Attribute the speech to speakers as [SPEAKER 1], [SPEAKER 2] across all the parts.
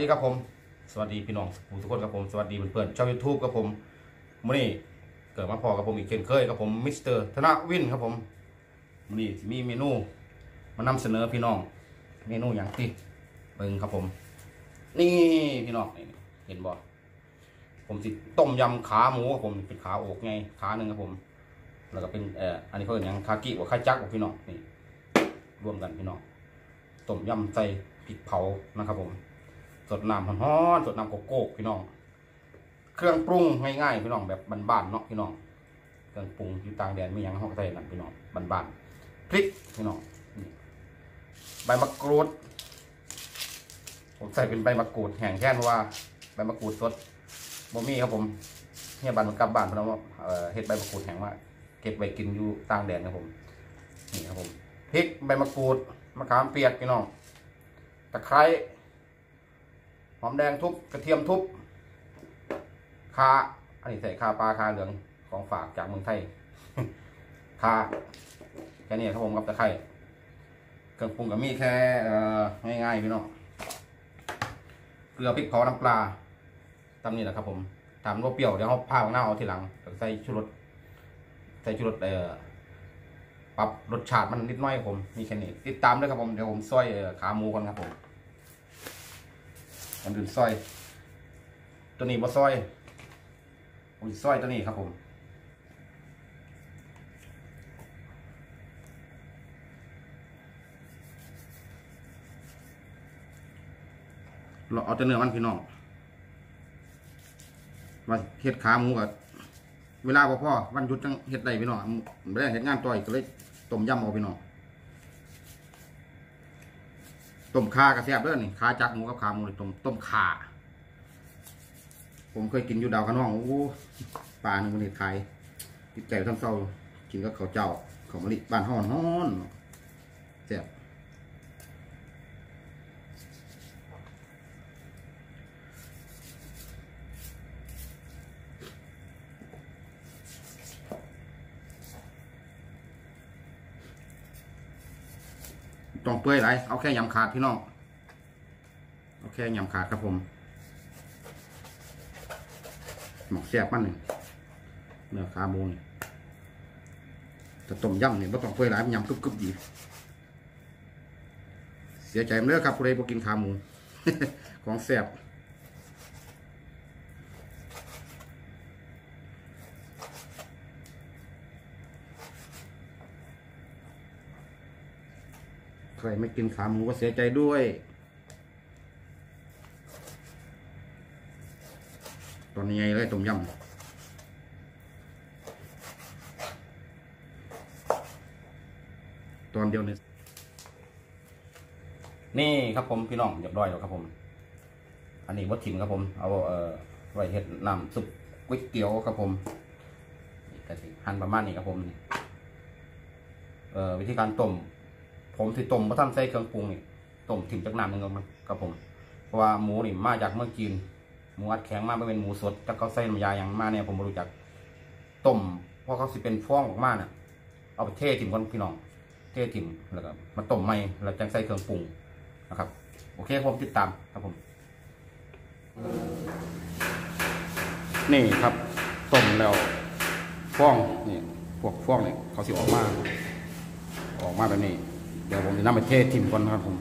[SPEAKER 1] ดีครับผม สวัสดีพี่น้องทุกคนครับผม สวัสดีเพื่อนๆชาวยูทูบครับผมมื่อนี้เกิดมาพอกับผมอีกเช่นเคยครับผมมิสเตอร์ธนวินครับผมมื่อนี้มีเมนูมานำเสนอพี่น้อง เมนูอย่างที่เบิ่งครับผม นี่พี่น้องเห็นบ่ผมสิต้มยำขาหมูครับผมเป็นขาอกไงขาหนึ่งครับผม แล้วก็เป็นเอ่ออันนี้เขาเรียกหยังคากิว่าคาจักว่าพี่น้องนี่รวมกันพี่น้องต้มยำใส่พริกเผานะครับผม สดน้ำฮ้อนๆสดน้ำโกโก้พี่น้อง เครื่องปรุงง่ายๆพี่น้องแบบบ้านๆเนาะพี่น้อง เครื่องปรุงอยู่ต่างแดนไม่ยังห้องใส่นั่นพี่น้องบ้านๆพริกพี่น้องใบมะกรูดผมใส่เป็นใบมะกรูดแห้งแค่นว่าใบมะกรูดสดบ่มีครับผมเฮียบ้านมันกลับบ้านเพราะว่าเฮ็ดใบมะกรูดแห้งมาเก็บไว้กินอยู่ต่างแดนครับผมนี่ครับผมพริกใบมะกรูดมะขามเปียกพี่น้องตะไคร้ หอมแดงทุบกระเทียมทุบคาอันนี้ใส่คาปลาคาเหลืองของฝากจากเมืองไทยคาแค่นี้ครับผมกับตะไคร้เครื่องปรุงก็มีแค่อ่อง่ายๆพี่น้องเกลือพริกเผาน้ำปลาตามนี้แหละครับผมตามว่าเปรี้ยวเดี๋ยวเขาพาของหน้าเอาทีหลังใส่ชูรสใส่ชูรสเอ่อปรับรสชาติมันนิดน้อยครับผมมีแค่นี้ติดตามด้วยครับผมเดี๋ยวผมซอยเอ่อขาหมูก่อนครับผม อันอื่นซอย ตัวนี้บ่ซอยผมซอยตัวนี้ครับผมเราเอาแต่เนื้อมันพี่น้องว่าเฮ็ดขาหมูกับเวลาพอพ่อวันหยุดจังเฮ็ดได้พี่น้องไม่ได้เฮ็ดงานต่อยก็เลยต้มยำเอาพี่น้อง ต้มข่ากระแซบเด้อนี่ขาจักหมูกับขาหมูนี่ต้มต้มข่าผมเคยกินอยู่ดาวขนองโอ้ปลาหนึ่งมันนี่ขายติดใจทั้งเศร้ากินกับข้าวเจ้าข้าวมะลิบ้านห้อนห้อนแซ่บ ปื่อยไรเอาแค่ยำขาดพี่น้องเอาแค่ยำขาดครับผมหมอกแซ่บปั้นหนึ่งเนื้อขาหมูนี่แต่ต้มยำเนี่ยไม่ต้องเปื่อยไรมันยำกรึบๆดีเสียใจมันเด้อครับคุณเลยพวกินขาหมู ของแซ่บ ใครไม่กินขาหมูก็เสียใจด้วย ตอนนี้ไงเลยต้มยำตอนเดียวเนี่ยนี่ครับผมพี่น้องเรียบร้อยแล้วครับผม อันนี้วัตถิมครับผม เอาเอ่อไว้เห็ดน้ำซุปก๋วยเตี๋ยวครับผมนี่ก็สิหั่นประมาณนี้ครับผมเอ่อวิธีการต้ม ผมที่ต้มพระท่านใส่เครื่องปรุงนี่ต้มถิ่มจากน้ำหนึ่งครับผมเพราะว่าหมูนี่มาจากเมืองจีนหมูอัดแข็งมาไม่เป็นหมูสดแต่เขาใส่น้ำยาอย่างมาเนี่ยผมไม่รู้จักต้มเพราะเขาสิเป็นฟองออกมาเนี่ยเอาไปเทถิ่มก่อนพี่น้อง เทถิ่มแล้วก็มาต้มใหม่แล้วจังใส่เครื่องปรุงนะครับ โอเคผมติดตามครับผม นี่ครับต้มแล้วฟองนี่พวกฟองเนี่ยเขาสิออกมา ออกมาแบบนี้ เดี๋ยวผมจะนำไปเททิมก่อนนะครับผม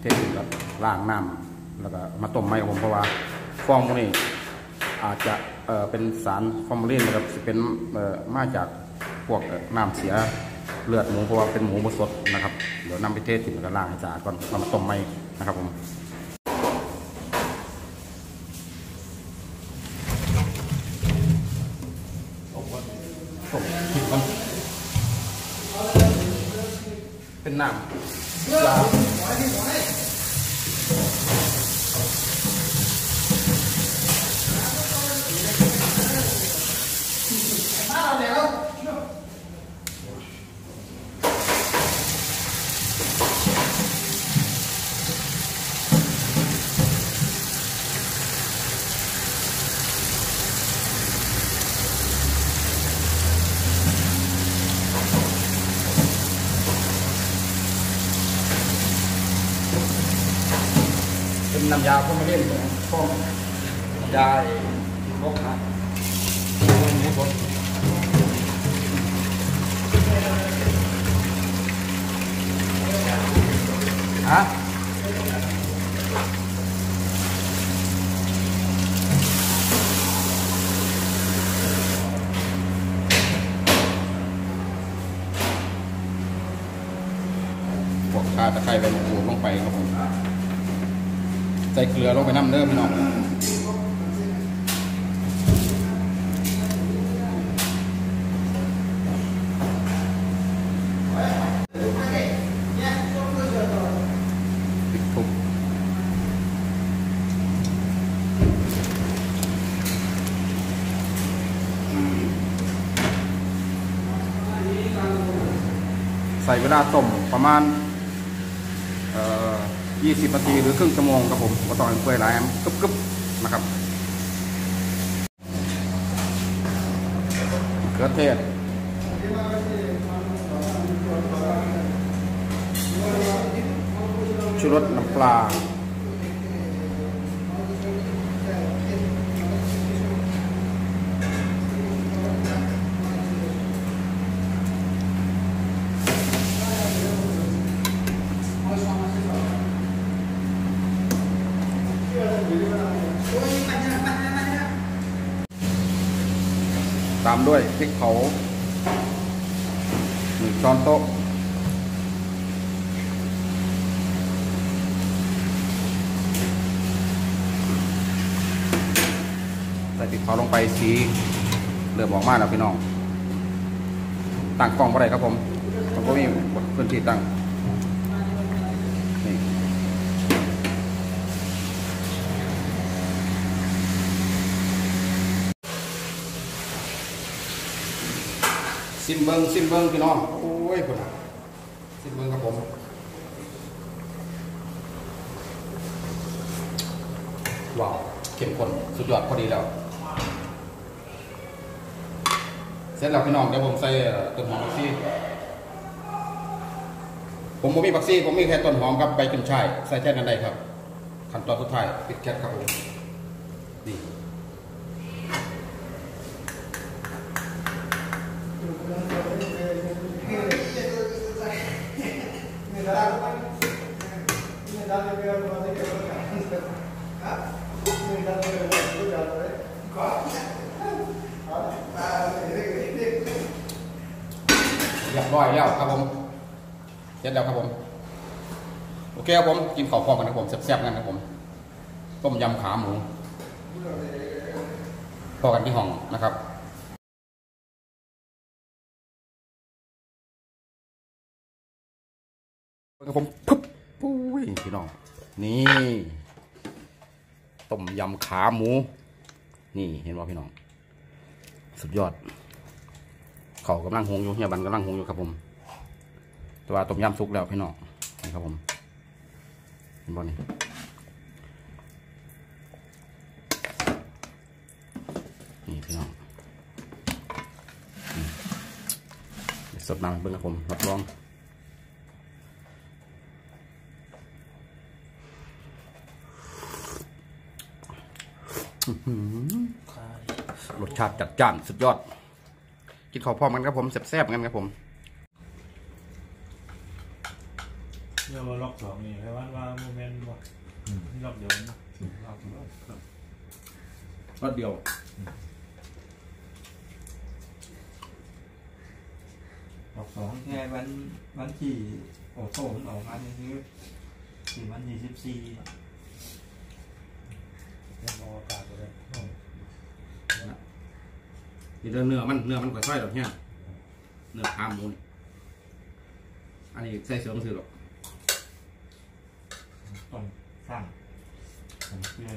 [SPEAKER 1] เททิมแล้วล้างน้ำแล้วก็มาต้มไม้ผมเพราะว่าฟองพวกนี้อาจจะเอ่อเป็นสารฟอร์มาลินนะครับจะเป็นเอ่อมาจากพวกน้ำเสียเลือดหมูเพราะว่าเป็นหมูบดสดนะครับเดี๋ยวนำไปเททิมแล้วก็ล้างให้สะอาดก่อนนำมาต้มไม้นะครับผม 6 setelah เป็นน้ำปลาน้ำยาพ่นมาเนของพ่องยาลกนะหมูสดฮะพวกข่าตะไคร้ใบมะกรูดลงไปครับ ส่เกลือลงไปน้ำเด้อพี่น้องพริกทุบใส่เวลาต้มประมาณ 20นาทีหรือครึ่งชั่วโมงครับผมก็ต้องเปื่อยหลายอันกึบๆนะครับเกลือเทศชูรสน้ำปลา ด้วยพริกเผาหนึ่งช้อนโต๊ะใส่พริกเผาลงไปสีเริ่มออกมาแล้วพี่น้อง ตั้งกล้องอะไรครับผมผมก็มีพื้นที่ตั้ง ซิมเบิงซิมเบิงพี่น้องโอ้ยคุณซิมเบิงครับผมว้าวเข้มข้นสุดยอดพอดีแล้ว เสร็จแล้วพี่น้องเดี๋ยวผมใส่ต้นหอมผักชีผมบ่มีผักชีผมมีแค่ต้นหอมครับใบขึ้นช่ายใส่แค่นั้นได้ครับ ขั้นตอนสุดท้ายปิดแก๊สครับผมนี่ รียบร้อยแล้วครับผมเสร็จแล้วครับผม โอเคครับผม กินข้าวพร้อมกันครับผมแซ่บๆกันครับผม ต้มยำขาหมูพอกันที่ห้องนะครับครับผมปึ๊บปุ้ยพี่น้อง นี่ต้มยำขาหมู นี่เห็นว่าพี่น้อง สุดยอด เขากำลังหงอยู่เฮียบันกำลังหงอยู่ครับผมแต่ว่าต้มยำสุกแล้วพี่น้องนี่ครับผมเห็นบ่นี่นี่พี่น้องอืมเดี๋ยวสดน้ำให้เบิ่งครับผมรับรองอื้อหือรสชาติจัดจ้านสุดยอด กินข้าวพร้อมกันครับผมแซ่บๆกันครับผม
[SPEAKER 2] เรียกว่าล็อกสองนี่แปลว่าว่าโมเมนต์ว่าล็อกเดียวนะล็อกเดียว
[SPEAKER 1] รสเดียว
[SPEAKER 2] ล็อกสองแค่วันวันที่โอ้โหมันออกมานี่คือสี่วันที่สิบสี่เรียกว่าอากาศไปเลยโอ้
[SPEAKER 1] นี่เด้อเนื้อมันเนื้อมันก็ค่อยๆดอกเนี่ยเนื้อขาหมูนี่อันนี้ใส่เสือมันซื้อหรอก
[SPEAKER 2] ต้องสร้างผมเชื่อ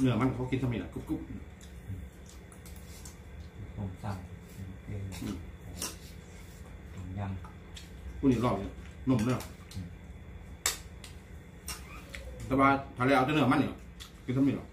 [SPEAKER 1] เนื้อมันเขากินทำไมล่ะกรุบกรุบ
[SPEAKER 2] ผมสร้างเป็นผมยัง
[SPEAKER 1] กูนี่รอบเนี่ยนุ่มเลยแต่ว่าทะเลเอาแต่เนื้อมันเนี่ยกินทำไมหรอก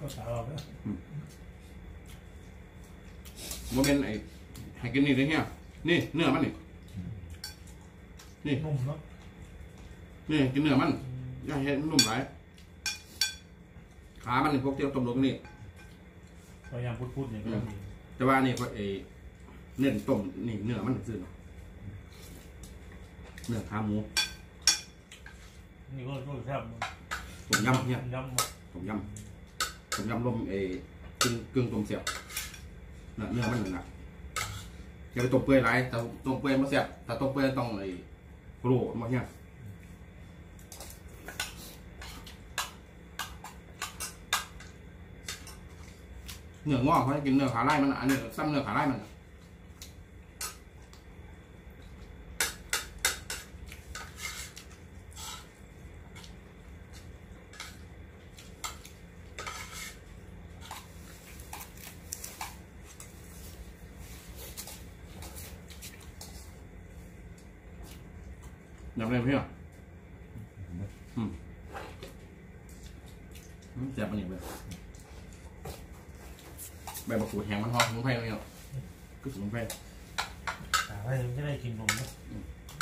[SPEAKER 3] ก็สาว เราเนี่ย
[SPEAKER 1] โมเมนไอ้ให้กินนี่เลยเนี่ยนี่เนื้อมันนี่นี่
[SPEAKER 3] นุ่มเนาะ
[SPEAKER 1] นี่กินเนื้อมันอย่าเห็นนุ่มหลายขามันนี่พวกเที่ยวต้มลงนี่
[SPEAKER 3] พยายามพูดๆอย่างนี้
[SPEAKER 1] แต่ว่านี่ก็ไอ้เน้นต้มนี่เนื้อมันซื่อเนาะเนื้อขาหมู
[SPEAKER 3] นี่ก็ก็แซ่บ
[SPEAKER 1] ต้มยำเนี่ย
[SPEAKER 3] ยำหมด
[SPEAKER 1] ต้มยำ ผมยำลมเอ้กึ่งกึ่งต้มเสียบเนื้อมันหนั่นนะอย่าไปต้มเปื่อยไรแต่ต้มเปื่อยมาเสียบแต่ต้มเปื่อยต้องไอ้โกรมาเนี่ยเนื้องอกเขาจะกินเนื้อขาไล่มันอะอันนี้ซ้ำเนื้อขาไล่มันำอะไรพี่อะอืมอืมแซ่บมันอย่างเลยใบมะกรูดแห้งมันหอมสมุนไพรเลยเนาะคือสมุนไพร
[SPEAKER 3] สาวไม่ได้กินนมนะ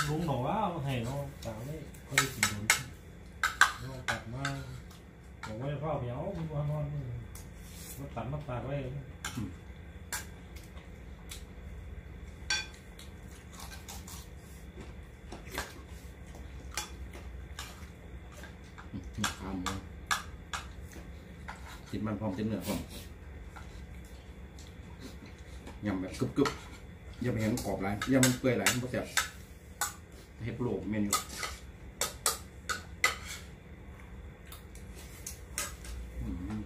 [SPEAKER 3] ลุงบอกว่าให้เนาะสาวไม่ค่อยกินนมเราตัดมาบอกว่าพ่อเดี๋ยวมันวันวันมาตัดมาตากไว้
[SPEAKER 1] นี่ขาหมูติด มันพร้อมเต็มเนื้อพร้อมยำแบบกรึบๆอย่าไปเห็นกรอบไรยำมันเปื่อยไรมันก็แซ่บเฮ็ดโลเมนูอืม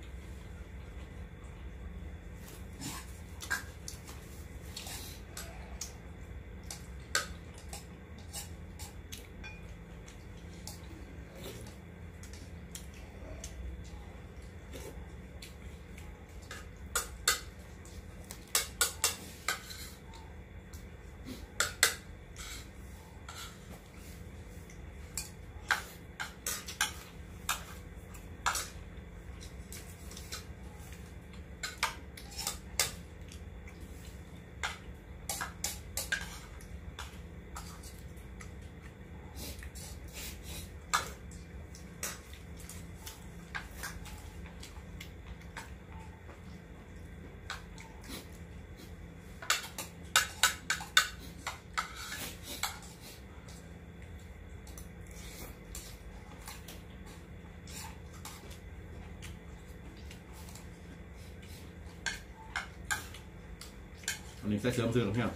[SPEAKER 1] อั นนี้ใส่เสริมซื้อหรือเปล่า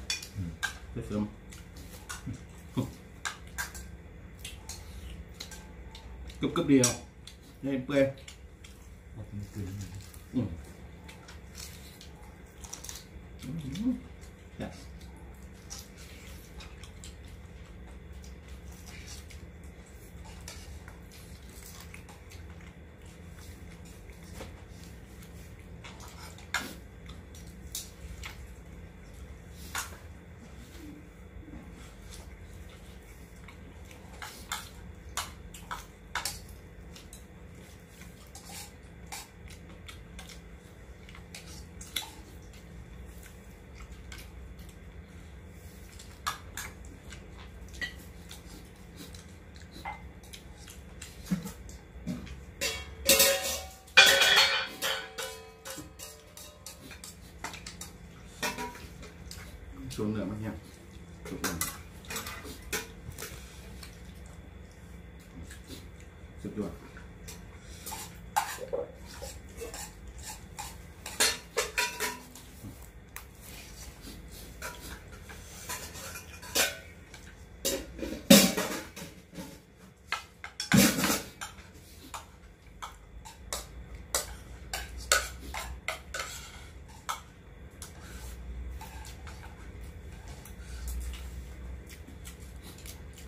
[SPEAKER 1] ใส่เสริมกึบกึบเดียวนี่เปื่อยอืมอืม Yes ส่วนเหนือมั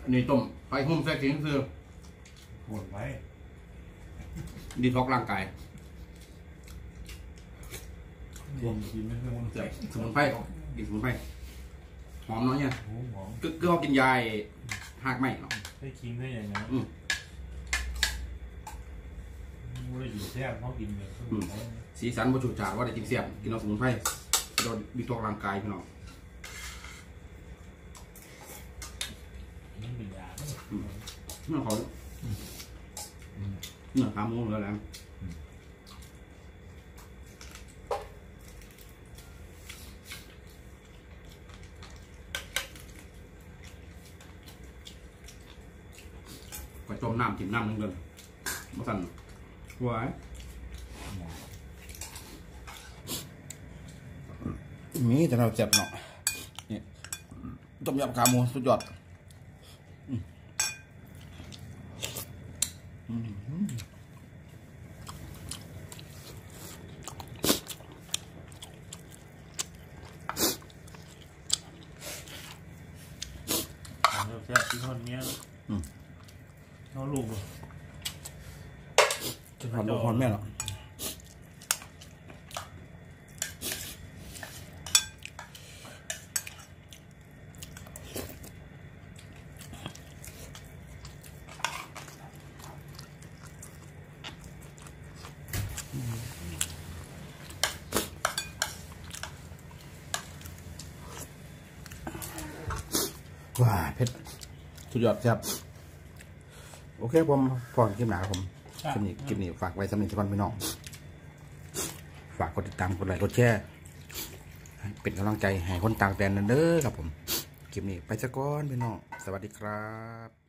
[SPEAKER 1] อดสุดยอดอันนี้ต้มไฟหุ้มแทรกทิ้งคือ
[SPEAKER 3] ปวดไว้
[SPEAKER 1] ดีท็อกร่างกาย
[SPEAKER 3] กินกินไม่เคยมัน
[SPEAKER 1] ใส่สมุนไพรกินสมุนไพรหอมเนาะเนี่ย
[SPEAKER 3] โอ้หอม
[SPEAKER 1] ก็ก็กินยาไอ้หากไหมเนาะ
[SPEAKER 3] ได้คิงได้ยังไง
[SPEAKER 1] อืม
[SPEAKER 3] ไม่ได้อยู่แซ่บเขากินแบบ
[SPEAKER 1] สีสันบรจุจ่าว่าได้กินเสียบกินเอาสมุนไพรโดนมีตัวร่างกายพี่น้อง
[SPEAKER 3] มันเป็นยา
[SPEAKER 1] เนื้อเขาเนื้อขาหมูแล้วแหละก็จมน้ำจิ้มน้ำนึงเลยมาสั่นหวยมีแต่เราเจ็บเนาะนี่ต้มยำขาหมูสุดยอด
[SPEAKER 3] แซ่บที่คนเนี้ยเขาลูก
[SPEAKER 1] จะทำละครแม่หรอ ว้าเพชรสุดยอดครับ โอเคผมพอกันคลิปหนาครับผมคลิปนี้คลิปนี้ฝากไว้สำหรับทุกคนพี่น้อง ฝากกดติดตามกดไลค์กดแชร์ให้เป็นกำลังใจให้คนต่างแดนนั่นเด้อครับผม คลิปนี้ไปซะก่อนพี่น้อง สวัสดีครับ